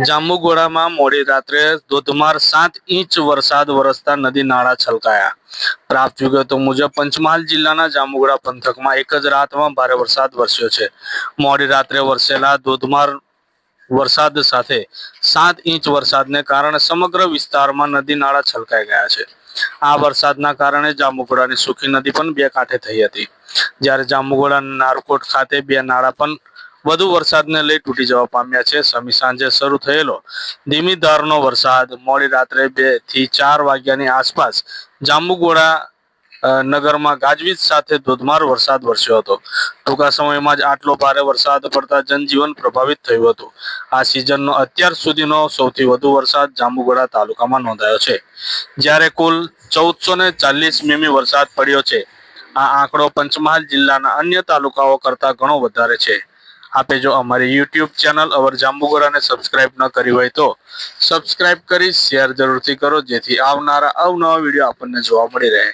જાંબુગોડામાં મોડી રાત્રે ધોધમાર સાત ઇંચ વરસાદ વરસતા નદી નાળા છલકાયા. પ્રાપ્ત વિગતો મુજબ, પંચમહાલ જિલ્લાના જાંબુગોળા પંથકમાં એક જ રાતમાં ભારે વરસાદ વરસ્યો છે. મોડી રાત્રે વરસેલા ધોધમાર વરસાદ સાથે સાત ઇંચ વરસાદને કારણે સમગ્ર વિસ્તારમાં નદી નાળા છલકાઈ ગયા છે. આ વરસાદના કારણે જાંબુગોળાની સુખી નદી પણ બે કાંઠે થઈ હતી. જ્યારે જાંબુગોળા નારકોટ ખાતે બે નાળા પણ વધુ વરસાદને લઈ તૂટી જવા પામ્યા છે. સમી સાંજે શરૂ થયેલો ધીમી ધારનો વરસાદ મોડી રાત્રે બેથી ચાર વાગ્યાની આસપાસ જાંબુગોડા નગરમાં ગાજવીજ સાથે ધોધમાર વરસાદ વરસ્યો હતો. ટૂંકા સમયમાં જ આટલો ભારે વરસાદ પડતા જનજીવન પ્રભાવિત થયું હતું. આ સિઝનનો અત્યાર સુધીનો સૌથી વધુ વરસાદ જાંબુગોડા તાલુકામાં નોંધાયો છે. જ્યારે કુલ ચૌદસો ને ચાલીસ મીમી વરસાદ પડ્યો છે. આ આંકડો પંચમહાલ જિલ્લાના અન્ય તાલુકાઓ કરતા ઘણો વધારે છે. આપે જો અમારી યુટ્યુબ ચેનલ અવર જાંબુગોરાને સબસ્ક્રાઇબ ન કરી હોય તો સબસ્ક્રાઇબ કરી શેર જરૂરથી કરો, જેથી આવનારા અવનવા વીડિયો આપણને જોવા મળી રહે.